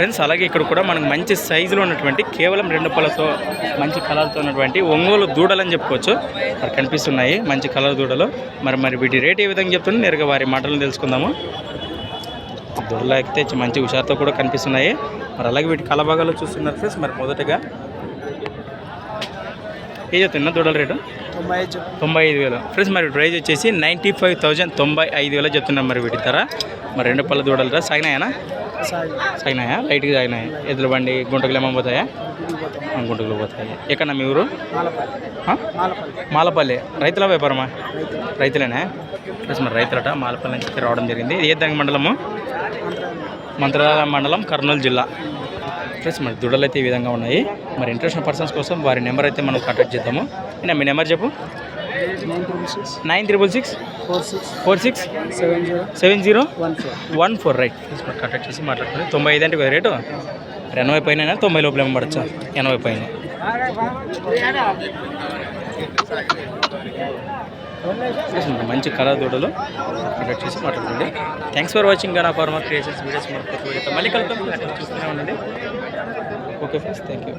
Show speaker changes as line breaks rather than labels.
Friends అలాగే ఇక్కడ కూడా మనకు మంచి సైజులో ఉన్నటువంటి కేవలం రెండు పళ్ళతో మంచి కలర్తో ఉన్నటువంటి ఒంగోలు దూడలు అని చెప్పుకోవచ్చు. మరి కనిపిస్తున్నాయి మంచి కలర్ దూడలు. మరి మరి వీటి రేట్ ఏ విధంగా చెప్తున్నా నేరుగా వారి మాటలను తెలుసుకుందాము. దూడలు అయితే మంచి హుషారుతో కూడా కనిపిస్తున్నాయి. మరి అలాగే వీటి కలభాగాలు చూస్తున్నారు ఫ్రెండ్స్. మరి మొదటగా ఏ చెప్తున్నా దూడల రేటు?
తొంభై ఐదు.
తొంభై ఐదు వేలు. ఫ్రెండ్స్ మరి ప్రైజ్ వచ్చేసి నైంటీ ఫైవ్ థౌజండ్ తొంభై ఐదు వేలు చెప్తున్నాం మరి వీటి ధర. మరి రెండు పళ్ళ దూడలు రా సాగినాయనా? సాగినాయా? లైట్గా సాగినాయి? ఎద్దుల బండి గుంటకులు ఏమో పోతాయా? గుంటకులు పోతాయి. ఎక్కడన్నా మీ ఊరు?
మాలపల్లి.
రైతుల వ్యాపారమా?
రైతు
రైతులేనా? ప్లస్ మరి రైతులట మాలపల్లి నుంచి రావడం జరిగింది. ఇది ఏ దాని మండలము?
మంత్రాలయ
మండలం కర్నూలు జిల్లా. ఫ్రెండ్స్ మరి దుడలు అయితే ఈ విధంగా ఉన్నాయి. మరి ఇంట్రెస్ట్ పర్సన్స్ కోసం వారి నెంబర్ అయితే మనం కాంటాక్ట్ చేద్దాము. అయినా మీ నెంబర్ చెప్పు.
Nine
triple six.
Four six.
Four six
seven zero.
Seven zero
one four.
Right. మరి కాంటాక్ట్ చేసి మాట్లాడుకోండి. తొంభై ఐదు అంటే కదా రేటు? ఎనభై పైన తొంభై లోపల ఏమో పడచ్చు. ఎనభై పైన. మంచి కలర్ దూడలు కాంటాక్ట్ చేసి మాట్లాడుకోండి. Thanks for watching Gana farmer creations videos మరి మళ్ళీ కలుద్దాం. అట్లా చూస్తూనే ఉండండి. Okay friends thank you